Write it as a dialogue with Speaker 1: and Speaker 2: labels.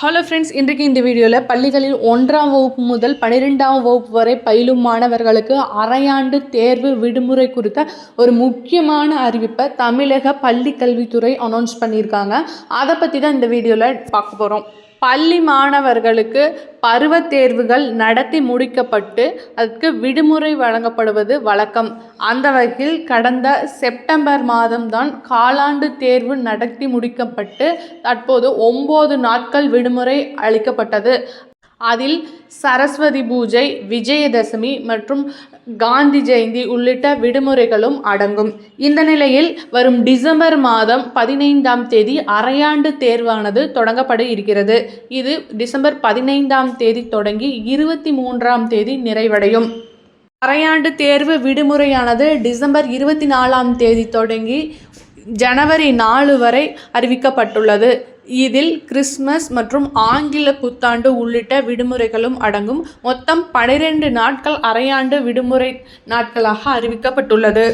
Speaker 1: Hello friends இன்றைக்கு இந்த வீடியோவில் பள்ளிகளில் ஒன்றாம் வகுப்பு முதல் பன்னிரெண்டாம் வகுப்பு வரை பயிலும் மாணவர்களுக்கு அரையாண்டு தேர்வு விடுமுறை குறித்த ஒரு முக்கியமான அறிவிப்பை தமிழக பள்ளி கல்வித்துறை அனௌன்ஸ் பண்ணியிருக்காங்க. அதை பற்றி தான் இந்த வீடியோவில் பார்க்க போகிறோம் பள்ளி மாணவர்களுக்கு பருவத் தேர்வுகள் நடத்தி முடிக்கப்பட்டு அதுக்கு விடுமுறை வழங்கப்படுவது வழக்கம். அந்த வகையில் கடந்த செப்டம்பர் மாதம்தான் காலாண்டு தேர்வு நடத்தி முடிக்கப்பட்டு தற்போது ஒம்பது நாட்கள் விடுமுறை அளிக்கப்பட்டது. அதில் சரஸ்வதி பூஜை விஜயதசமி மற்றும் காந்தி ஜெயந்தி உள்ளிட்ட விடுமுறைகளும் அடங்கும். இந்த நிலையில் வரும் டிசம்பர் மாதம் பதினைந்தாம் தேதி அரையாண்டு தேர்வானது தொடங்கப்பட இருக்கிறது. இது டிசம்பர் பதினைந்தாம் தேதி தொடங்கி இருபத்தி மூன்றாம் தேதி நிறைவடையும். அரையாண்டு தேர்வு விடுமுறையானது டிசம்பர் இருபத்தி நாலாம் தேதி தொடங்கி ஜனவரி நாலு வரை அறிவிக்கப்பட்டுள்ளது. இதில் கிறிஸ்மஸ் மற்றும் ஆங்கில புத்தாண்டு உள்ளிட்ட விடுமுறைகளும் அடங்கும். மொத்தம் பனிரெண்டு நாட்கள் அரையாண்டு விடுமுறை நாட்களாக அறிவிக்கப்பட்டுள்ளது.